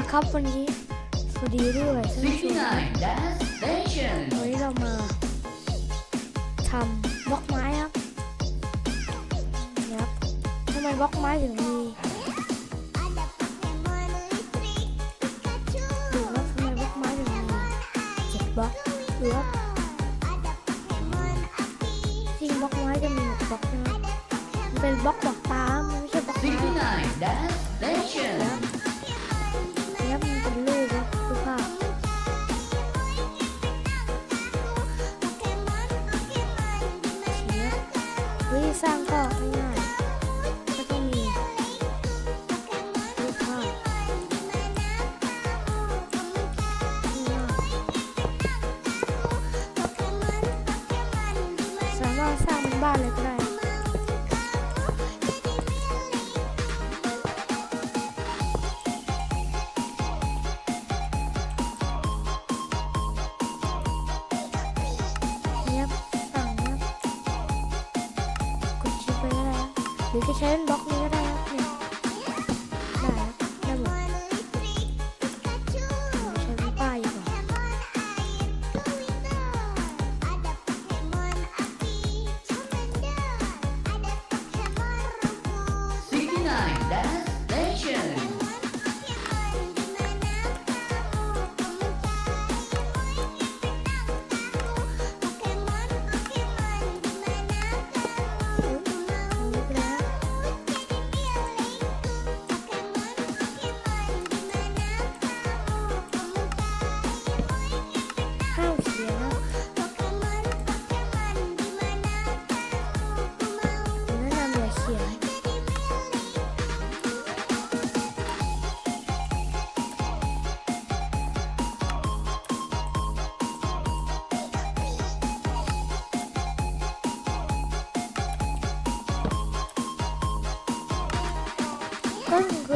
นะครับวันนี้สวัสดีด้วยท่านผู้ชม69 Dance Station วันนี้เรามาทำบล็อกไม้ครับนะครับทำไมบล็อกไม้ถึงมีหรือว่าทำไมบล็อกไม้ถึงมีเจ็ดบล็อกหรือว่าจริงบล็อกไม้จะมีหกบล็อกใช่ไหมมันเป็นบล็อกบอกตามันไม่ใช่บล็อกไม้ Bilgisayarın 9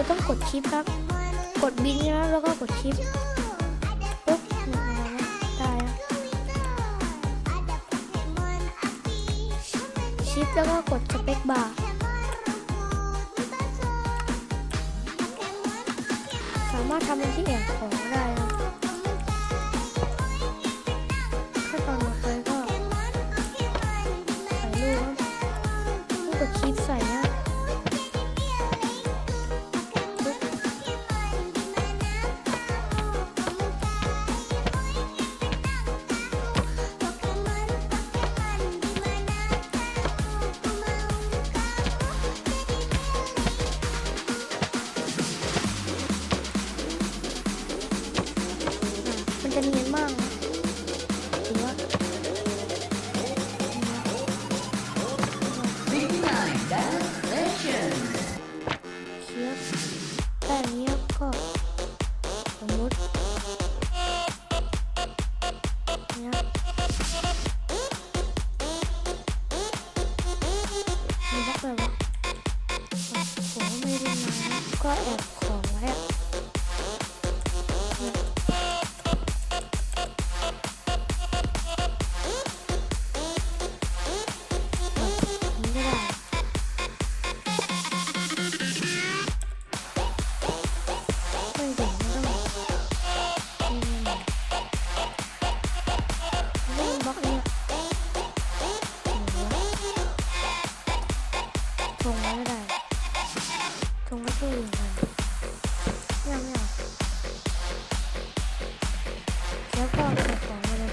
ต้องกดชิปครับ กดบินนะแล้วก็กดชิปปุ๊บเนี่ยอะไรนะได้แล้วชิปแล้วก็กดสเปคบาร์สามารถทำเป็นที่แอบของ มันจ แล้วก็ใส่ของไปเลย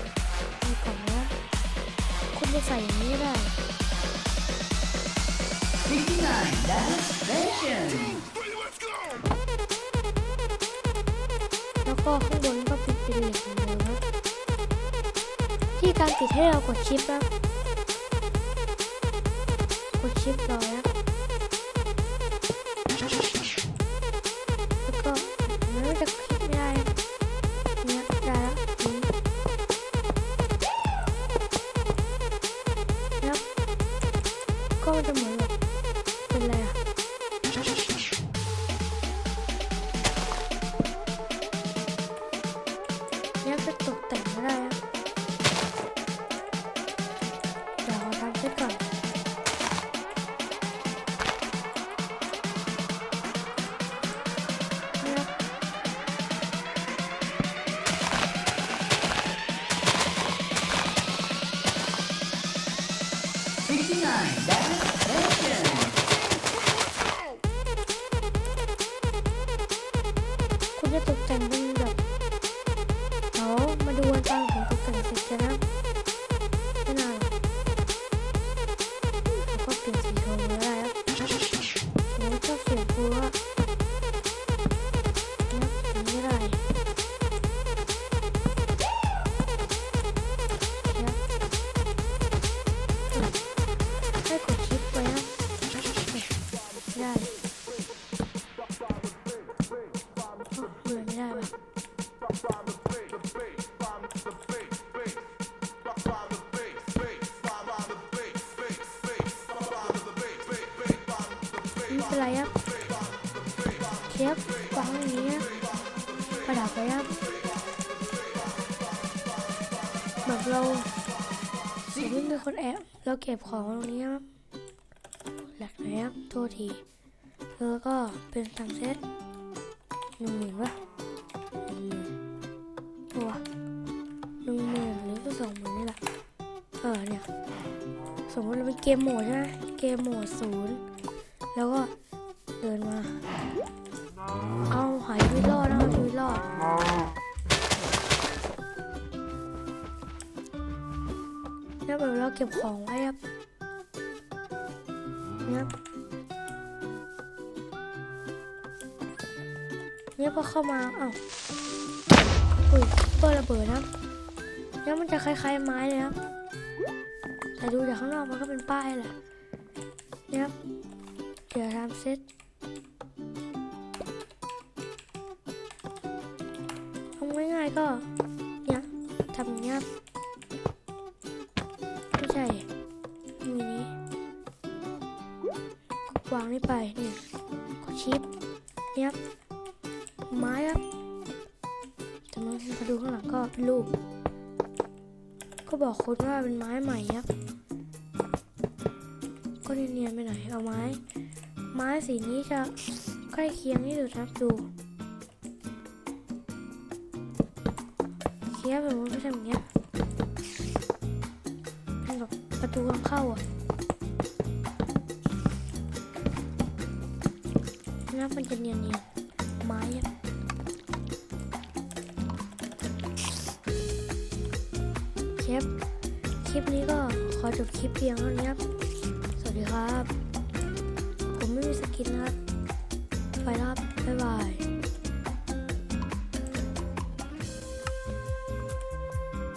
มีกล่องแล้วคุณจะใส่อย่างนี้ได้69 Dance Station แล้วก็ข้างบนก็ปิดเป็นเหล็กเหมือนเดิมนะที่การติดให้เรากดชิปนะกดชิปรอนะ ไปตกแต่งไม่ได้นะเดี๋ยวทำเสร็จก่อน69 that is ไม่เป็นไรครับเทียบวางอย่างนี้นะประดับไว้ครับแบบเราสมมติมีคนแอบเราเก็บของตรงนี้ครับหลักไหนครับโทษทีแล้วก็เป็นสามเซตหนึ่งหมื่นวะหนึ่งหมื่นตัวหนึ่งหมื่นหรือก็สองหมื่นนี่แหละเออเนี่ยสมมติเราเป็นเกมโหมดใช่ไหมเกมโหมดศูนย์แล้วก็ เดินมา เอาหายชีวิตรอดนะเอาชีวิตรอดแล้วแบบเราเก็บของไว้ครับเนี่ยเนี่ยพอเข้ามาเอ้าอุ้ยเปิดระเบิดนะเนี่ยมันจะคล้ายๆไม้เลยครับแต่ดูจากข้างนอกมันก็เป็นป้ายแหละเนี่ยเดี๋ยวทำเซต ก็เนี่ยทำอย่างเงี้ยบไม่ใช่มีนี้วางนี่ไปนี่กดชิปเนี่ยครับไม้ครับแต่มันมาดูข้างหลังก็เป็นรูปก็บอกคนว่าเป็นไม้ใหม่ครับก็เนียนๆไปหน่อยเอาไม้ ไม้สีนี้จะใกล้เคียงที่สุดครับดู เคียบแบบมันไม่ใช่แบบเนี้ยเป็นแบบประตูทางเข้าอะน้ำมันจะเนียนๆไม้อะคียบคลิปนี้ก็ขอจบคลิปเพียงเท่านี้ครับ สวัสดีครับ ผมไม่มีสกินนะครับ